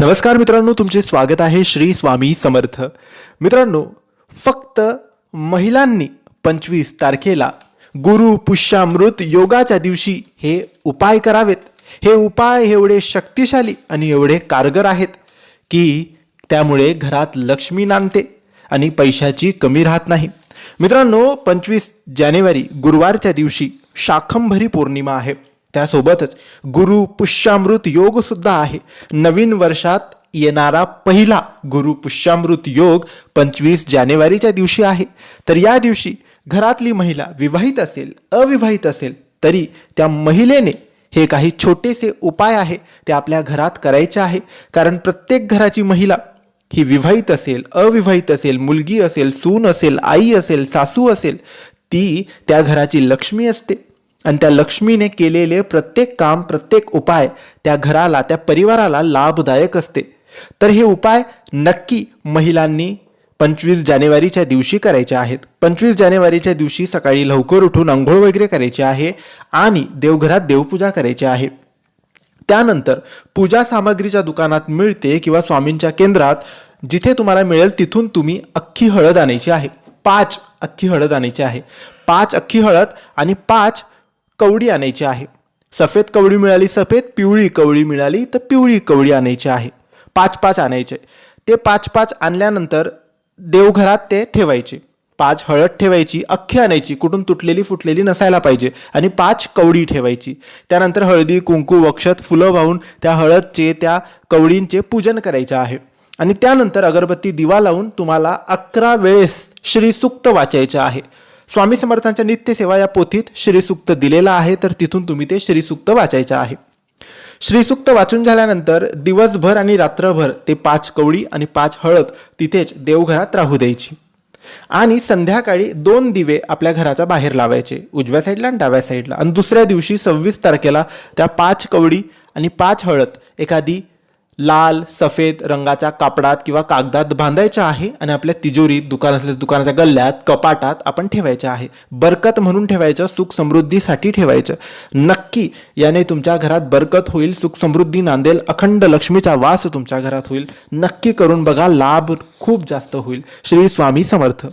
नमस्कार मित्रांनो तुमचे स्वागत आहे श्री स्वामी समर्थ. मित्रांनो फक्त महिलांनी पंचवीस तारखेला गुरु पुष्यामृत योगाच्या दिवशी हे उपाय करावेत. हे उपाय एवढे शक्तिशाली आणि एवढे कारगर आहेत की त्यामुळे घरात लक्ष्मी नांदते आणि पैशाची कमी राहत नाही. मित्रांनो पंचवीस जानेवारी गुरुवारच्या दिवशी शाखंभरी पौर्णिमा आहे. त्यासोबतच गुरु पुष्यामृत योग सुद्धा आहे. नवीन वर्षात येणारा पहिला गुरु पुष्यामृत योग पंचवीस जानेवारीच्या दिवशी आहे. तर या दिवशी घरातली महिला विवाहित असेल अविवाहित असेल तरी त्या महिलेने हे काही छोटेसे उपाय आहे ते आपल्या घरात करायचे आहे. कारण प्रत्येक घराची महिला ही विवाहित असेल अविवाहित असेल मुलगी असेल सून असेल आई असेल सासू असेल ती त्या घराची लक्ष्मी असते. आणि त्या लक्ष्मीने केलेले प्रत्येक काम प्रत्येक उपाय त्या घराला त्या परिवाराला लाभदायक असते. तर हे उपाय नक्की महिलांनी पंचवीस जानेवारीच्या दिवशी करायचे आहेत. पंचवीस जानेवारीच्या दिवशी सकाळी लवकर उठून आंघोळ वगैरे करायची आहे आणि देवघरात देवपूजा करायची आहे. त्यानंतर पूजा सामग्रीच्या दुकानात मिळते किंवा स्वामींच्या केंद्रात जिथे तुम्हाला मिळेल तिथून तुम्ही अख्खी हळद आणायची आहे. पाच अख्खी हळद आणायची आहे. पाच अख्खी हळद आणि पाच कवडी आणायची आहे. सफेद कवडी मिळाली सफेद पिवळी कवडी मिळाली तर पिवळी कवडी आणायची आहे. पाच पाच आणायचे. ते पाच पाच आणल्यानंतर देवघरात ते ठेवायचे. पाच हळद ठेवायची अख्खी आणायची कुठून तुटलेली फुटलेली नसायला पाहिजे आणि पाच कवडी ठेवायची. त्यानंतर हळदी कुंकू वक्षत फुलं वाहून त्या हळदचे त्या कवडींचे पूजन करायचे आहे. आणि त्यानंतर अगरबत्ती दिवा लावून तुम्हाला अकरा वेळेस श्रीसुक्त वाचायचं आहे. स्वामी समर्थांच्या नित्यसेवा या पोथीत श्रीसुक्त दिलेला आहे तर तिथून तुम्ही ते श्रीसुक्त वाचायचं आहे. श्रीसुक्त वाचून झाल्यानंतर दिवसभर आणि रात्रभर ते पाच कवडी आणि पाच हळद तिथेच देवघरात राहू द्यायची. आणि संध्याकाळी दोन दिवे आपल्या घराच्या बाहेर लावायचे उजव्या साईडला आणि डाव्या साईडला. आणि दुसऱ्या दिवशी सव्वीस तारखेला त्या पाच कवडी आणि पाच हळद एखादी लाल सफेद रंगाच्या कापडात किंवा कागदात बांधायच्या आहे आणि आपल्या तिजोरीत दुकान असल्या दुकानाच्या गल्ल्यात कपाटात आपण ठेवायच्या आहे. बरकत म्हणून ठेवायचं सुख समृद्धीसाठी ठेवायचं. नक्की याने तुमच्या घरात बरकत होईल सुख समृद्धी नांदेल अखंड लक्ष्मीचा वास तुमच्या घरात होईल. नक्की करून बघा लाभ खूप जास्त होईल. श्री स्वामी समर्थ.